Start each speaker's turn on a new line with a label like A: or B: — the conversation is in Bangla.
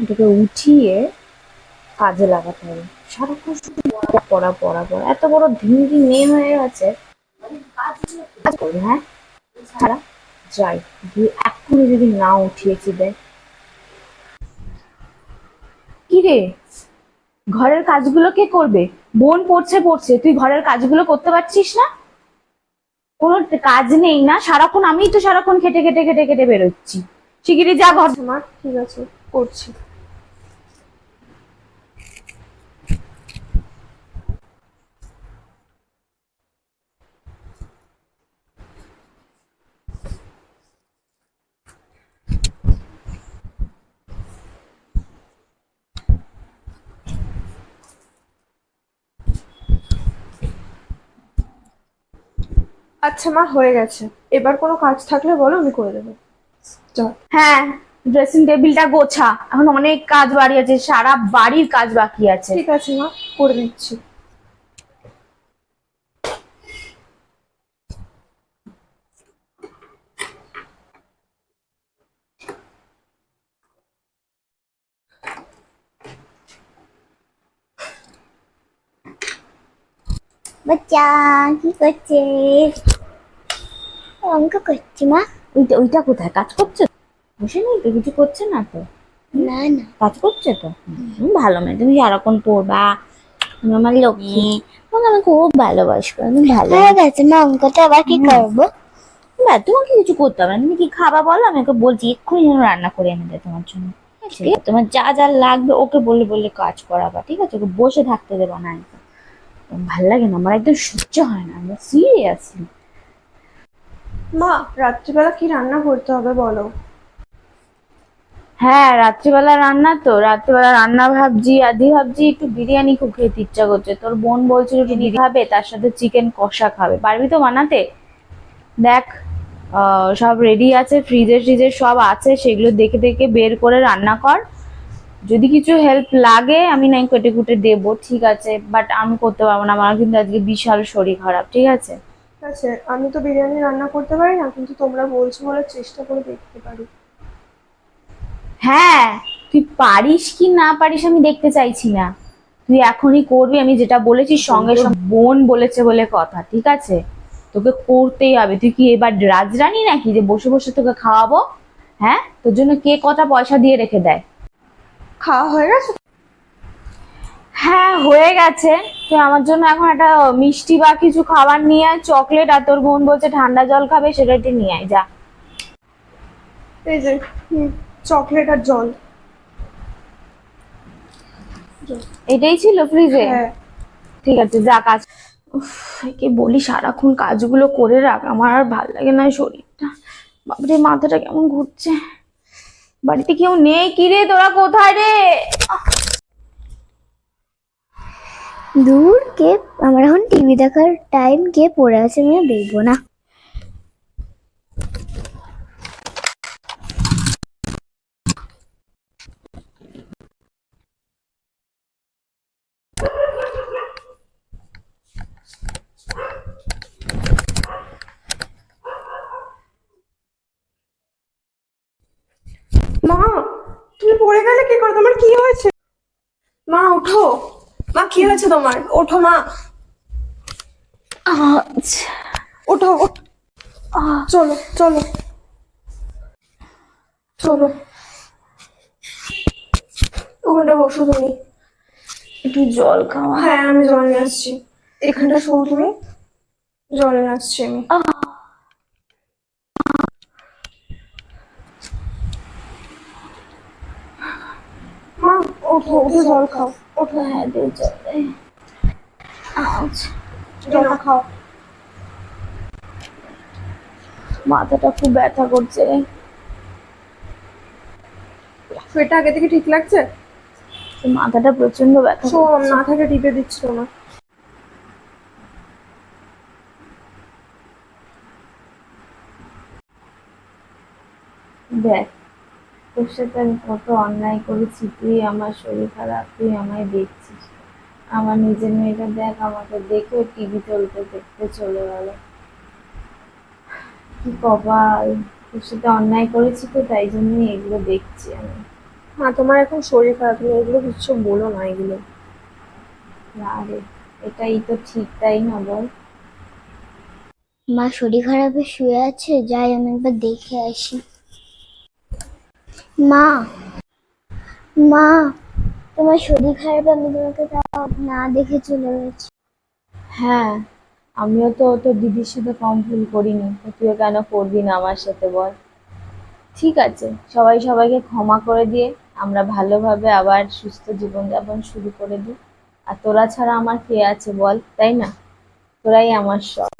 A: এটাকে উঠিয়ে কাজে লাগাতে হবে। সারাক্ষণ শুধু পড়া পড়া পড়া এত বড় ধিঙ্গি মেয়ে হয়ে গেছে। কাজ করবে হ্যাঁ? সারা যাই। গিয়ে এক্ষুনি যদি না উঠিয়েছি দেয় কি রে? ঘরের কাজগুলো কে করবে? বোন পড়ছে পড়ছে। তুই ঘরের কাজগুলো করতে পারছিস না? কোনো কাজ নেই না। সারাক্ষণ আমিই তো সারাক্ষণ খেটে খেটে খেটে খেটে বেরোচ্ছি। শিগগিরই যা ঘর
B: ঠিক আছে, করছি। আচ্ছা মা হয়ে গেছে। এবার কোনো কাজ থাকলে বলো আমি করে দেবো। চল।
A: হ্যাঁ ড্রেসিং টেবিলটা গোছা। এখন অনেক কাজ বাড়ি আছে সারা বাড়ির কাজ বাকি আছে।
B: ঠিক আছে মা করে দিচ্ছি।
C: বাচ্চা কি করছে অঙ্ক করছি মা।
A: ওইটা ওইটা কোথায়? কাজ করছে? বসে নেই তো? কিছু করছে না তো?
C: না না।
A: কাজ করছে তো? ভালো মেয়ে। তুমি সারাক্ষণ পড়বা তুমি আমার লক্ষ্মী তোমাকে আমি খুব ভালোবাসবো আমি ভালো।
C: হয়ে গেছে মা অঙ্কটা আবার কি করব?
A: বা তোমাকে কিছু করতে হবে না। তুমি কি খাবা বলো? আমি ওকে বলছি এক্ষুনি যেন রান্না করে এনে দেয় তোমার জন্য। তোমার যা যা লাগবে ওকে বলে বলে কাজ করাবা ঠিক আছে? ওকে বসে থাকতে দেবা না একদম। ভালো লাগে না? আমার একদম সহ্য হয় না। আমি সিরিয়াসলি
B: মা, রাত্রিবেলা কি রান্না করতে হবে বলো?
A: হ্যাঁ রাত্রিবেলা রান্না তো। রাত্রিবেলা রান্না ভাবছি আদি ভাবছি একটু বিরিয়ানি খুব খেতে ইচ্ছা করছে। তোর বোন বলছিল বিরিয়ানি খাবে, তার সাথে চিকেন কষা খাবে। পারবি তো বানাতে? দেখ সব রেডি আছে ফ্রিজে ফ্রিজে সব আছে, সেগুলো দেখে দেখে বের করে রান্না কর। যদি কিছু হেল্প লাগে, আমি নাই কেটে কুটে দেবো, ঠিক আছে। বাট আমি করতে পারব না, আমার কিন্তু আজকে বিশাল শরীর খারাপ, ঠিক আছে?
B: ঠিক আছে আমি তো বিরিয়ানি রান্না করতে পারি না কিন্তু তোমরা বলছো বলে চেষ্টা করে দেখতে পারি।
A: হ্যাঁ তুই পারিস কি না পারিস আমি দেখতে চাইছি না। তুই এখনই করবি আমি যেটা বলেছি সঙ্গে সঙ্গে বোন বলেছে বলে কথা ঠিক আছে? তোকে করতেই হবে। তুই কি এবার রাজরানী নাকি যে বসে বসে তোকে খাওয়াবো? হ্যাঁ? তোর জন্য কে কটা পয়সা দিয়ে রেখে দেয়?
B: খাওয়া হয়ে গেছে?
A: হ্যাঁ হয়ে গেছে। তো আমার জন্য এখন একটা মিষ্টি বা কিছু খাবার নিয়ে আয় চকলেট আর তোর বোন বলছে ঠান্ডা জল খাবে সেটা একটু নিয়ে আয় যা।
B: এই যে চকলেট আর জল।
A: এটাই ছিল ফ্রিজে
B: হ্যাঁ।
A: ঠিক আছে যা কাজ। উফ, একে বলি সারাক্ষণ কাজগুলো করে রাখ আমার আর ভালো লাগে না শরীরটা। বাবারে মাথাটা কেমন ঘুরছে। বাড়িতে কেউ নেই? কি রে তোরা কোথায় রে?
C: দূর কে, আমার এখন টিভি দেখার টাইম কে পড়ে আছে, আমি দেখব না।
B: মা, তুমি পড়ে গেলে কি করে? তোমার কি হয়েছে? মা ওঠো মা কি হয়েছে তোমার? ওঠো মা। ওঠো ওঠ- চলো চলো। চলো। ওখানটা বসো তুমি।
A: একটু জল খাওয়া
B: হ্যাঁ আমি জল নিয়ে আসছি। এখানটা শো তুমি। জল নিয়ে আসছি আমি। মা ওঠো উঠে জল খাও। ওঠো
A: হ্যাঁ দে জল দে। আচ্ছা,
B: জল খাও
A: মাথাটা খুব ব্যথা করছে
B: পেটটা আগে থেকে ঠিক লাগছে
A: মাথাটা প্রচণ্ড ব্যথা।
B: মাথাটা টিপে দিচ্ছি তোমার
A: দেখ তোর সাথে আমি কত অন্যায় করেছি তুই আমার শরীর খারাপ তুই আমায় দেখছিস। আমার নিজের মেয়েটা দেখ আমাকে দেখে টিভি চলতে দেখতে চলে গেল। কি কপাল। তোর সাথে অন্যায় করেছি তো তাই জন্যই এগুলো দেখছি আমি।
B: মা তোমার এখন শরীর খারাপ তুমি এগুলো কিছু বলো না এগুলো।
A: না রে এটাই তো ঠিক তাই না বল?
C: মা শরীর খারাপে শুয়ে আছে যাই আমি একবার দেখে আসি। মা মা, তোমার শরীর খারাপ, আমি তোমাকে তাও না দেখে চলে গেছি।
A: হ্যাঁ আমিও তো তোর দিদির সাথে কম ভুল করিনি, তো তুইও কেন করবি না আমার সাথে বল? ঠিক আছে, সবাই সবাইকে ক্ষমা করে দিয়ে আমরা ভালোভাবে আবার সুস্থ জীবনযাপন শুরু করে দিই আর তোরা ছাড়া আমার কে আছে বল, তাই না? তোরাই আমার সব।